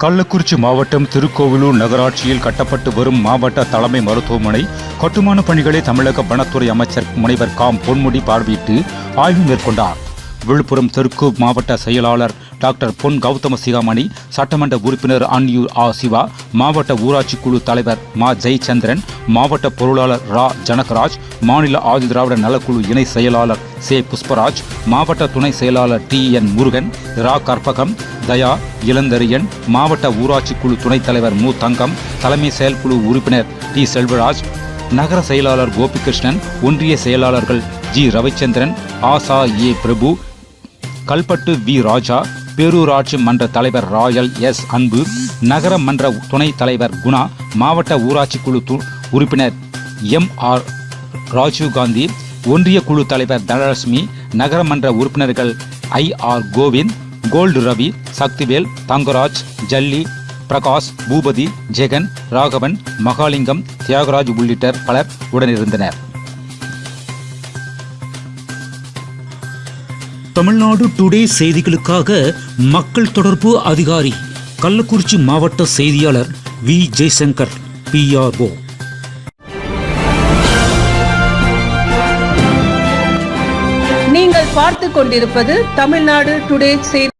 கள்ளக்குறிச்சி மாவட்டம் திருக்கோவிலூர் நகராட்சியில் கட்டப்பட்டு வரும் மாவட்ட தலைமை மருத்துவமனை கட்டுமான பணிகளை தமிழக வனத்துறை அமைச்சர் முனைவர் காம் பொன்முடி பார்வையிட்டு ஆய்வு மேற்கொண்டார். விழுப்புரம் தெற்கு மாவட்ட செயலாளர் டாக்டர் பொன் கௌதம சிகாமணி சட்டமன்ற உறுப்பினர் அன்யூர் ஆ சிவா மாவட்ட ஊராட்சி குழு தலைவர் மா ஜெயச்சந்திரன் மாவட்ட பொருளாளர் ரா ஜனகராஜ் மாநில ஆதிதிராவிட நலக்குழு இணை செயலாளர் சே. புஷ்பராஜ் மாவட்ட துணை செயலாளர் டி. என். முருகன் ரா. கற்பகம் தயா இளந்தரியன் மாவட்ட ஊராட்சி குழு துணைத் தலைவர் மு. தங்கம் தலைமை செயற்குழு உறுப்பினர் டி. செல்வராஜ் நகர செயலாளர் கோபிகிருஷ்ணன் ஒன்றிய செயலாளர்கள் G. Ravichandran Asha A. Prabhu Kalpattu V. Raja பேரூராட்சி மன்ற தலைவர் ராயல் எஸ். அன்பு நகர மன்ற துணைத் தலைவர் குணா மாவட்ட ஊராட்சி குழு உறுப்பினர் எம். ஆர். ராஜீவ் காந்தி ஒன்றிய குழு தலைவர் தனலட்சுமி நகரமன்ற உறுப்பினர்கள் I. R. Govind gold Ravi Sakthivel Thangaraj Jalli Prakash Boopathi Jagan Raghavan Mahalingam Thiyagaraj உள்ளிட்ட பலர் உடனிருந்தனர். தமிழ்நாடு டுடே செய்திகளுக்காக மக்கள் தொடர்பு அதிகாரி கள்ளக்குறிச்சி மாவட்ட செய்தியாளர் வி. ஜெய்சங்கர் பிஆர்ஓ நீங்கள் பார்த்துக் கொண்டிருப்பது தமிழ்நாடு டுடே செய்தி